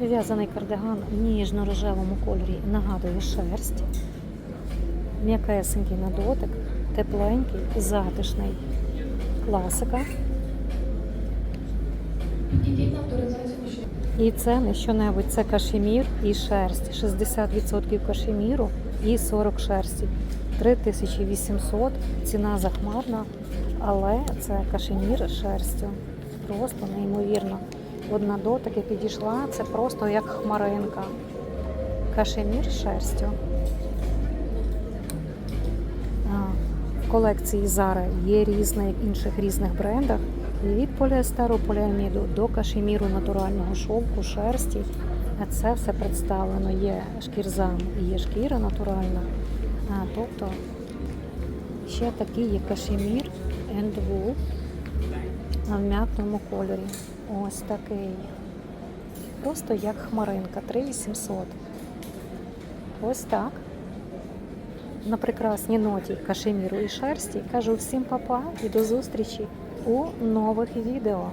В'язаний кардиган в ніжно-рожевому кольорі нагадує шерсть. М'якесенький на дотик, тепленький, затишний. Класика. І це не що-небудь, це кашемір і шерсть. 60% кашеміру і 40 шерсті. 3800, ціна захмарна, але це кашемір з шерстю. Просто неймовірно. Одна дотики підійшла, це просто як хмаринка. Кашемір з шерстю. В колекції Zara є в інших різних брендах. І від поліестеру, поліаміду до кашеміру натурального шовку, шерсті. А це все представлено. Є шкірзам і є шкіра натуральна. Тобто ще такий є кашемір and wool в м'ятному кольорі. Ось такий. Просто як хмаринка, 3800. Ось так. На прекрасній ноті кашеміру і шерсті кажу всім папа і до зустрічі у нових відео.